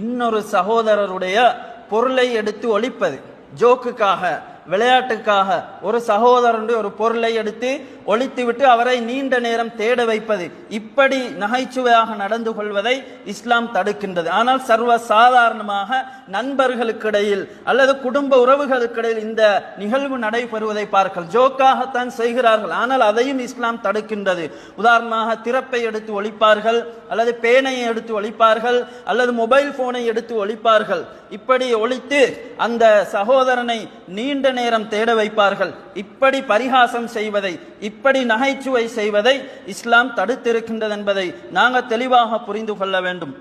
இன்னொரு சகோதரருடைய பொருளை எடுத்து ஒழிப்பது ஜோக்குக்காக. விளையாட்டுக்காக ஒரு சகோதரனுடைய ஒரு பொருளை எடுத்து ஒழித்துவிட்டு அவரை நீண்ட நேரம் தேட வைப்பது. இப்படி நகைச்சுவையாக நடந்து கொள்வதை இஸ்லாம் தடுக்கின்றது. ஆனால் சர்வ சாதாரணமாக நண்பர்களுக்கிடையில் அல்லது குடும்ப உறவுகளுக்கிடையில் இந்த நிகழ்வு நடைபெறுவதை பார்க்கல். ஜோக்காகத்தான் செய்கிறார்கள். ஆனால் அதையும் இஸ்லாம் தடுக்கின்றது. உதாரணமாக திறப்பை எடுத்து ஒழிப்பார்கள் அல்லது பேனையை எடுத்து ஒழிப்பார்கள் அல்லது மொபைல் போனை எடுத்து ஒழிப்பார்கள். இப்படி ஒழித்து அந்த சகோதரனை நீண்ட நேரம் தேட வைப்பார்கள். இப்படி பரிகாசம் செய்வதை இப்படி நகைச்சுவை செய்வதை இஸ்லாம் தடுத்திருக்கின்றது என்பதை நாங்கள் தெளிவாக புரிந்து கொள்ள வேண்டும்.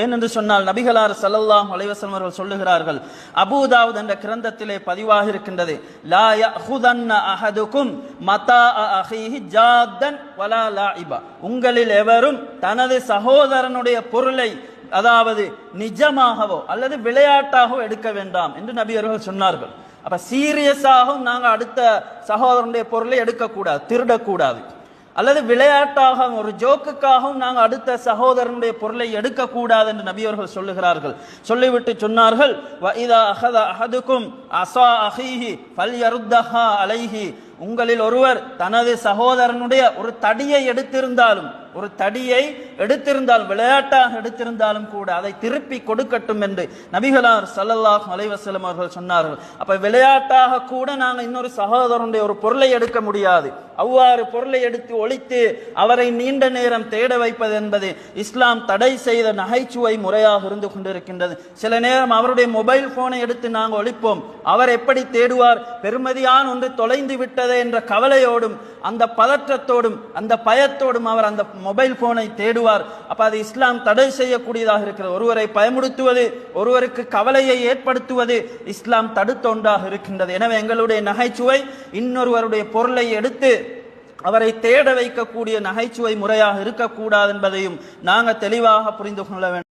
ஏனென்று சொன்னால் நபிகளார் சல்லல்லாஹ் அலைவசம் அவர்கள் சொல்லுகிறார்கள் அபூதாவுத் என்ற கிரந்தத்திலே பதிவாக இருக்கின்றது லா யஹுதன்ன அஹதுக்கும் மதா அஹீஹி ஜாத்தன் வலா லாஇபா. உங்களில் எவரும் தனது சகோதரனுடைய பொருளை அதாவது நிஜமாகவோ அல்லது விளையாட்டாகவோ எடுக்க வேண்டாம் என்று நபி அவர்கள் சொன்னார்கள். அப்ப சீரியஸாகவும் நாங்க அடுத்த சகோதரனுடைய பொருளை எடுக்கக்கூடாது திருடக்கூடாது. அல்லது விளையாட்டாக ஒரு ஜோக்குக்காகவும் நாங்கள் அடுத்த சகோதரனுடைய பொருளை எடுக்கக்கூடாது என்று நபியவர்கள் சொல்லுகிறார்கள். சொல்லிவிட்டு சொன்னார்கள் "வஇதா அஹத அஹதுக்கும் அசா அஹீஹி பல்யருத்தஹா அலைஹி. உங்களில் ஒருவர் தனது சகோதரனுடைய ஒரு தடியை எடுத்திருந்தாலும் ஒரு தடியை எடுத்திருந்தால் விளையாட்டாக எடுத்திருந்தாலும் கூட அதை திருப்பி கொடுக்கட்டும் என்று நபிகளார் சல்லல்லாஹ் மலைவசலம் அவர்கள் சொன்னார்கள். அப்ப விளையாட்டாக கூட நாங்கள் இன்னொரு சகோதரனுடைய ஒரு பொருளை எடுக்க முடியாது. அவ்வாறு பொருளை எடுத்து ஒழித்து அவரை நீண்ட நேரம் தேட வைப்பது என்பது இஸ்லாம் தடை செய்த நகைச்சுவை முறையாக இருந்து கொண்டிருக்கின்றது. சில நேரம் அவருடைய மொபைல் போனை எடுத்து நாங்கள் ஒழிப்போம். அவர் எப்படி தேடுவார்? பெருமதியான ஒன்று தொலைந்து விட்டது. விட்டதே என்ற கவலையோடும் அந்த பதற்றத்தோடும் அந்த பயத்தோடும் அவர் அந்த மொபைல் போனை தேடுவார். அப்ப அது இஸ்லாம் தடை செய்யக்கூடியதாக இருக்கிறது. ஒருவரை பயமுடுத்துவது ஒருவருக்கு கவலையை ஏற்படுத்துவது இஸ்லாம் தடுத்த ஒன்றாக இருக்கின்றது. எனவே எங்களுடைய நகைச்சுவை இன்னொருவருடைய பொருளை எடுத்து அவரை தேட வைக்கக்கூடிய நகைச்சுவை முறையாக இருக்கக்கூடாது என்பதையும் நாங்கள் தெளிவாக புரிந்து கொள்ள வேண்டும்.